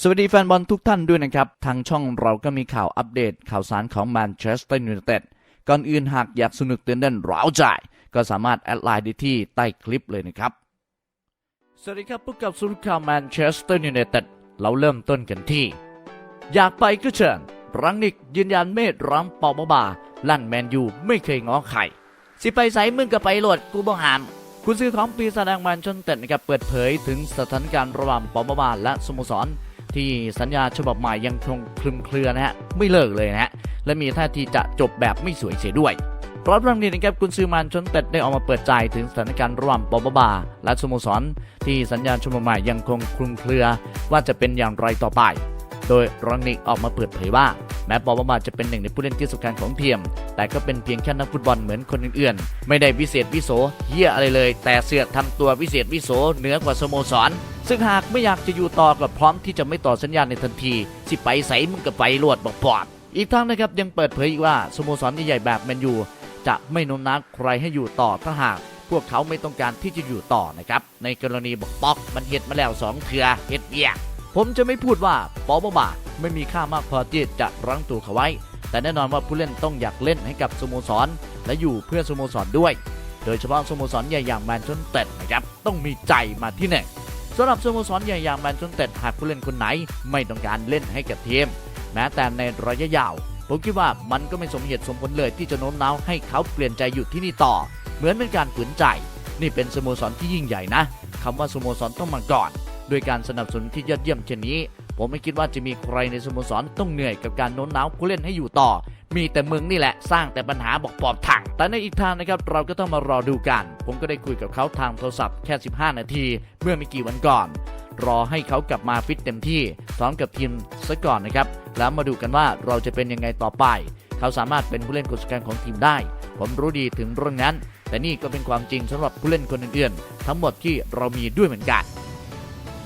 สวัสดีแฟนบอลทุกท่านด้วยนะครับ ทางช่องเราก็มีข่าวอัปเดตข่าวสารของแมนเชสเตอร์ยูไนเต็ดก่อนอื่นหากอยากสนุกเต้นเต้นร้าวใจ ก็สามารถแอดไลน์ได้ที่ใต้คลิปเลยนะครับ สวัสดีครับพบกับสุรข่าวแมนเชสเตอร์ยูไนเต็ดเราเริ่มต้นกันที่ อยากไปก็เชิญรังนิกยืนยันเมธรัมปอบาบา ลั่นแมนยูไม่เคยง้อใครสิไปใส่มึงก็ไปโหลดกูบ่หามคุณซื้อของปีศาจแดงแมนชนเต็ดนะครับเปิดเผยถึงสถานการณ์ระหว่างปอบาบาและสโมสร ที่สัญญาฉบับใหม่ยังคงคลุมเครือนะฮะไม่เลิกเลยนะฮะและมีท่าทีจะจบแบบไม่สวยเสียด้วยพร้อมเรื่องนี้นะครับคุณซือมันชนเต็ดได้ออกมาเปิดใจถึงสถานการณ์ระหว่างปอบาบา และสโมสร ที่สัญญาฉบับใหม่ยังคงคลุมเครือว่าจะเป็นอย่างไรต่อไป โดยรองนิกออกมาเปิดเผยว่า แม้ปอบาบาจะเป็นหนึ่งในผู้เล่นที่สำคัญของเทียม แต่ก็เป็นเพียงแค่นักฟุตบอลเหมือนคนอื่นๆ ไม่ได้วิเศษวิโสเฮียอะไรเลย แต่เสือกทำตัววิเศษวิโสเหนือกว่าสโมสร ซึ่งหากไม่อยากจะอยู่ต่อก็พร้อมที่จะไม่ต่อสัญญาในทันที สิไปใส่มึงก็ไปรวดบอกปอดอีกทั้งนะครับยังเปิดเผยอีกว่าสโมสรใหญ่ๆแบบแมนยูจะไม่โน้มน้าวใครให้อยู่ต่อถ้าหากพวกเขาไม่ต้องการที่จะอยู่ต่อนะครับ ในกรณีบอกปอกมันเห็ดมาแล้วสองเถือเห็ดเบียผมจะไม่พูดว่าปอบาบาไม่มีค่ามากพอที่จะรั้งตัวเขาไว้ แต่แน่นอนว่าผู้เล่นต้องอยากเล่นให้กับสโมสร และอยู่เพื่อสโมสรด้วย โดยเฉพาะสโมสรใหญ่อย่างแมนเชสเตอร์นะครับต้องมีใจมาที่หนึ่ง สำหรับสโมสรใหญ่อย่างแมนเชสเตอร์หากผู้เล่นคนไหน ไม่ต้องการเล่นให้กับทีมแม้แต่ในระยะยาว ผมคิดว่ามันก็ไม่สมเหตุสมผลเลยที่จะโน้มน้าวให้เขาเปลี่ยนใจอยู่ที่นี่ต่อ เหมือนเป็นการฝืนใจ นี่เป็นสโมสรที่ยิ่งใหญ่นะคำว่าสโมสรต้องมาก่อนด้วยการสนับสนุนที่ยอดเยี่ยมเช่นนี้ ผมไม่คิดว่าจะมีใครในสโมสรต้องเหนื่อยกับการโน้มน้าวผู้เล่นให้อยู่ต่อ มีแต่มึงนี่แหละสร้างแต่ปัญหาบอกปอบถัง แต่ในอีกทางนะครับเราก็ต้องมารอดูกัน ผมก็ได้คุยกับเขาทางโทรศัพท์แค่ 15 นาที เมื่อไม่กี่วันก่อน รอให้เขากลับมาฟิตเต็มที่พร้อมกับทีมซะก่อนนะครับ แล้วมาดูกันว่าเราจะเป็นยังไงต่อไป เขาสามารถเป็นผู้เล่นคนสำคัญของทีมได้ ผมรู้ดีถึงเรื่องนั้น แต่นี่ก็เป็นความจริงสำหรับผู้เล่นคนอื่นๆ ทั้งหมดที่เรามีด้วยเหมือนกัน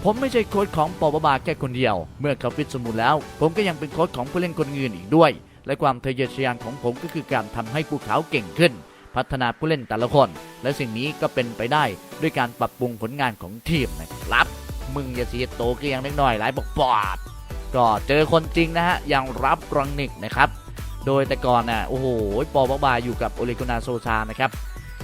ผมไม่ใช่โค้ชของปอบบาแค่คนเดียว เมื่อเขาฟิตสมบูรณ์แล้ว ผมก็ยังเป็นโค้ชของผู้เล่นคนอื่นอีกด้วย และความทะเยอทะยานของผมก็คือการทำให้พวกเขาเก่งขึ้น พัฒนาผู้เล่นแต่ละคน และสิ่งนี้ก็เป็นไปได้ด้วยการปรับปรุงผลงานของทีมนะครับ มึงอย่าเสียโตก็ยังเล็กน้อยหลายบอกปอดก็เจอคนจริงนะฮะอย่างรับรังนิกนะครับ โดยแต่ก่อนน่ะโอ้โหปอบาบาอยู่กับโอเลกุนาโซชานะครับ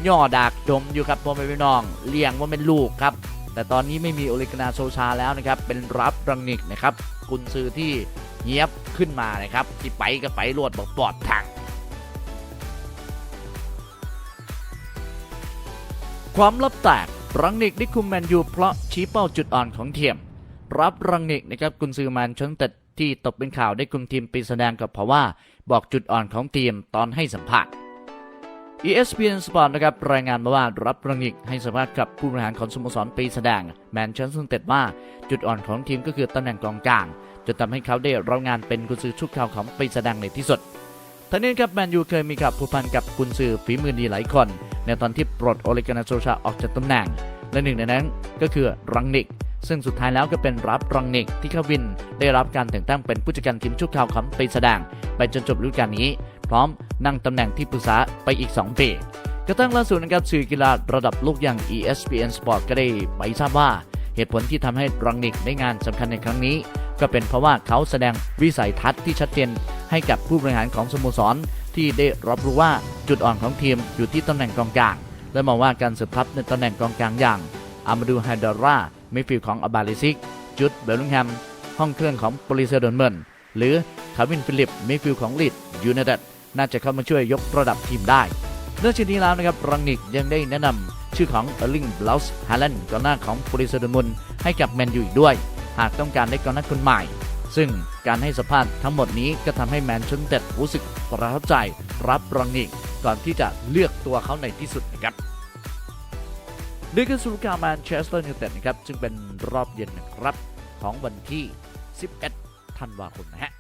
ย่อดากดมอยู่ครับพ่อแม่พี่น้องเลี้ยงว่าเป็นลูกครับ แต่ตอนนี้ไม่มีโอเลกนาโซชาแล้วนะครับ เป็นรับรังนิกนะครับกุนซือที่ เงียบขึ้นมานะครับที่ไปก็ไปรวดบอกปลอดทางความลับแตกรังนิกได้คุมแมนยูเพราะชี้เป้าจุดอ่อนของทีมรับรังนิกนะครับกุนซือแมนชนเต็ดที่ตกเป็นข่าวได้คุมทีมปีแสดงกับเพราะว่าบอกจุดอ่อนของทีมตอนให้สัมภาษณ์ ESPN Sport นะครับรายงานมาว่ารับรังนิกให้สัมภาษณ์กับผู้บริหารของสโมสรปีแสดงแมนเชสเตอร์เต็ดว่าจุดอ่อนของทีมก็คือตำแหน่งกองกลาง จนทำให้เขาได้รับงานเป็นกุนซือชุดข่าวของปีแสดงในที่สุดทั้งนี้ครับแมนยูเคยมีข่าวผูกพันกับกุนซือฝีมือดีหลายคน ในตอนที่ปลดโอเลกานาโซชาออกจากตำแหน่ง และหนึ่งในนั้นก็คือรังนิก ซึ่งสุดท้ายแล้วก็เป็นรับรังนิกที่เขาวินได้รับการแต่งตั้งเป็นผู้จัดการทีมชั่วคราวของปีแสดงไปจนจบฤดูกาลนี้ พร้อมนั่งตำแหน่งที่ปรึกษาไปอีก 2 ปีกระทั่งล่าสุดนะครับสื่อกีฬาระดับโลกอย่าง ESPN Sport ก็ได้ไปทราบว่าเหตุผลที่ทำให้รังนิกได้งานสำคัญในครั้งนี้ ก็เป็นเพราะว่าเขาแสดงวิสัยทัศน์ที่ชัดเจนให้กับผู้บริหารของสโมสร ที่ได้รับรู้ว่าจุดอ่อนของทีมอยู่ที่ตำแหน่งกองกลาง และมองว่าการเสริมทัพในตำแหน่งกองกลางอย่างอามาดูไฮดารามิฟิลของอบาลิซิก จุดเบลลิงแฮม ห้องเครื่องของปริเซดอนเมนหรือคาวินฟิลิปมิฟิลของลีดยูไนเต็ดน่าจะเข้ามาช่วยยกระดับทีมได้เนื่องจากนี้แล้วนะครับรังนิกยังได้แนะนำชื่อของเออร์ลิงบลาส์ฮาแลนด์กองหน้าของปริเซดอนเมนให้กับแมนยูอีกด้วย หากต้องการได้กองหน้าคนใหม่ ซึ่งการให้สัมภาษณ์ทั้งหมดนี้ก็ทำให้แมนเชสเตอร์รู้สึกประทับใจรับรองนิกก่อนที่จะเลือกตัวเขาในที่สุดนะครับนี่คือสุรการแมนเชสเตอร์ยูไนเต็ดนะครับ ซึ่งเป็นรอบเย็นนะครับของวันที่ 11 ธันวาคมนะฮะ